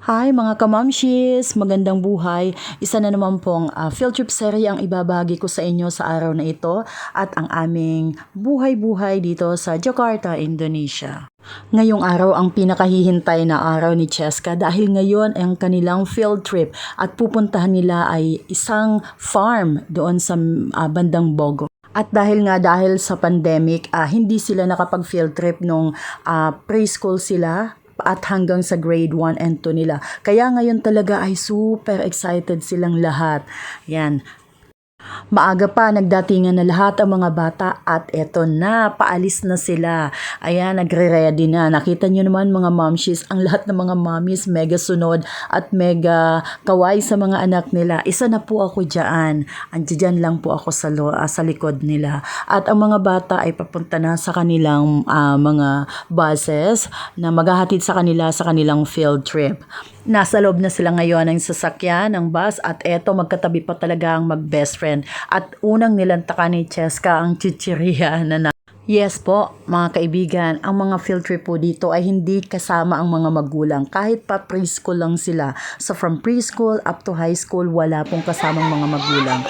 Hi mga kamamshis! Magandang buhay! Isa na naman pong ah, field trip serye ang ibabagi ko sa inyo sa araw na ito at ang aming buhay-buhay dito sa Jakarta, Indonesia. Ngayong araw ang pinakahihintay na araw ni Cheska dahil ngayon ang kanilang field trip at pupuntahan nila ay isang farm doon sa ah, bandang Bogo. At dahil nga dahil sa pandemic, ah, hindi sila nakapag field trip nung ah, preschool sila at hanggang sa grade 1 and 2 nila. Kaya ngayon talaga ay super excited silang lahat. Yan. Maaga pa, nagdatingan na lahat ang mga bata at eto na, paalis na sila. Ayan, nagre-ready na. Nakita nyo naman mga momshies, ang lahat ng mga mommies mega sunod at mega kaway sa mga anak nila. Isa na po ako dyan. Andiyan lang po ako sa, lo, ah, sa likod nila. At ang mga bata ay papunta na sa kanilang ah, mga buses na maghahatid sa kanila sa kanilang field trip. Nasa loob na sila ngayon ng sasakyan, ng bus, at eto magkatabi pa talaga ang mag-best friend. At unang nilantakan ni Cheska ang chichirya na na Yes po, mga kaibigan, ang mga field trip po dito ay hindi kasama ang mga magulang. Kahit pa preschool lang sila. So from preschool up to high school, wala pong kasamang mga magulang.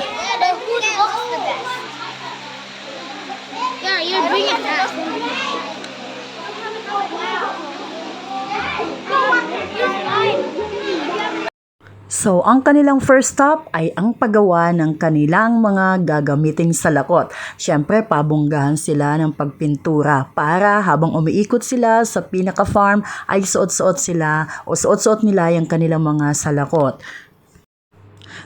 Yeah, you're doing it So, ang kanilang first stop ay ang paggawa ng kanilang mga gagamiting salakot. Siyempre, pabonggahan sila ng pagpintura para habang umiikot sila sa pinaka-farm ay suot-suot sila o suot-suot nila yung kanilang mga salakot.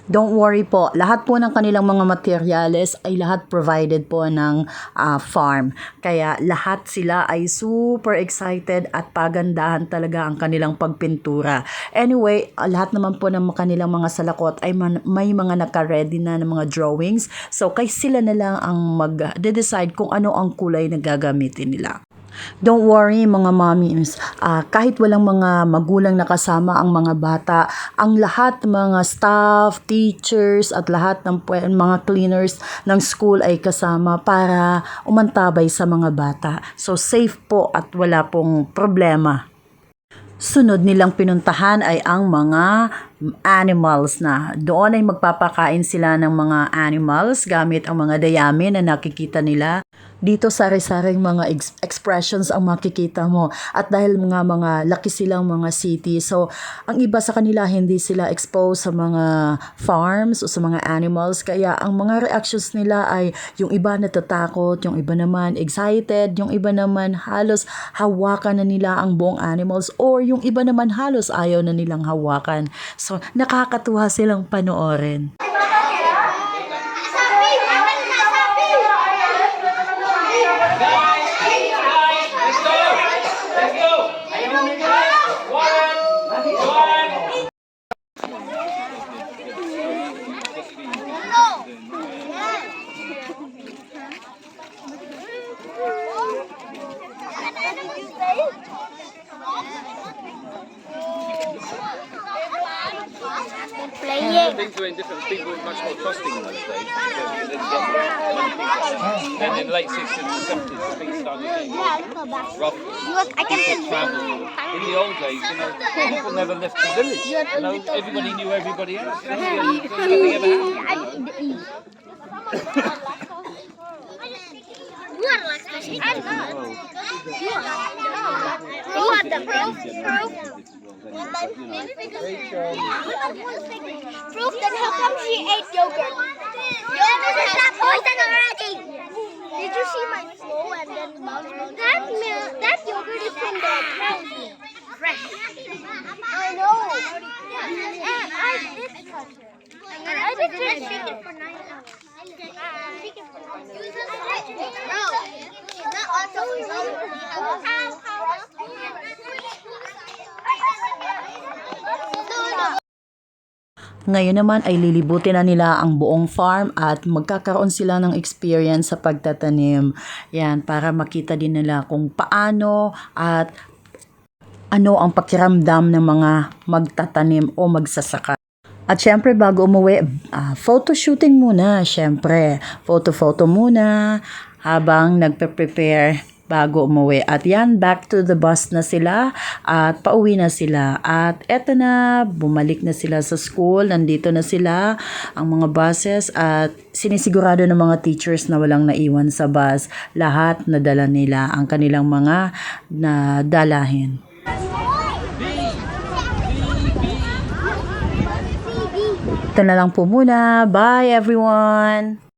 Don't worry po, lahat po ng kanilang mga materyales ay lahat provided po ng ah, farm. Kaya lahat sila ay super excited at pagandahan talaga ang kanilang pagpintura. Anyway, ah, lahat naman po ng kanilang mga salakot ay man- may mga naka-ready na ng mga drawings. So, kay sila na lang ang mag-decide kung ano ang kulay na gagamitin nila. Don't worry mga mommies, Ah, kahit walang mga magulang na kasama ang mga bata, ang lahat mga staff, teachers at lahat ng mga cleaners ng school ay kasama para umantabay sa mga bata. So safe po at wala pong problema. Sunod nilang pinuntahan ay ang mga animals na. Doon ay magpapakain sila ng mga animals gamit ang mga dayami na nakikita nila. Dito sari-saring mga ex- expressions ang makikita mo. At dahil mga mga laki silang mga city, so ang iba sa kanila hindi sila exposed sa mga farms o sa mga animals. Kaya ang mga reactions nila ay yung iba natatakot, yung iba naman excited, yung iba naman halos hawakan na nila ang buong animals or yung iba naman halos ayaw na nilang hawakan. So nakakatuwa silang panoorin. Playing. Things were in different, things were much more costing in those days. Then in the late 60s and 70s, things started getting rough. Look, I can Travel. In the old days, you know, people never left the village. You know, everybody knew everybody else. Nothing ever happened. You are like special. I'm not. You are. You are the proof. Proof. Proof that how come she ate yogurt? Yogurt is not poison already. Did you see my flow and then mom's bounce? That milk, that yogurt is from the cow's milk. Fresh. I know. And I did it. And I did shake it for nine hours. Shake it for nine hours. No. Not also. Ngayon naman ay lilibutin na nila ang buong farm at magkakaroon sila ng experience sa pagtatanim. Yan, para makita din nila kung paano at ano ang pakiramdam ng mga magtatanim o magsasaka. At syempre bago umuwi, ah, photo shooting muna, syempre. Photo-photo muna habang nagpe-prepare bago umuwi. At yan, back to the bus na sila at pauwi na sila. At eto na, bumalik na sila sa school, nandito na sila, ang mga buses at sinisigurado ng mga teachers na walang naiwan sa bus. Lahat nadala nila ang kanilang mga nadalahin. Ito na lang po muna. Bye everyone!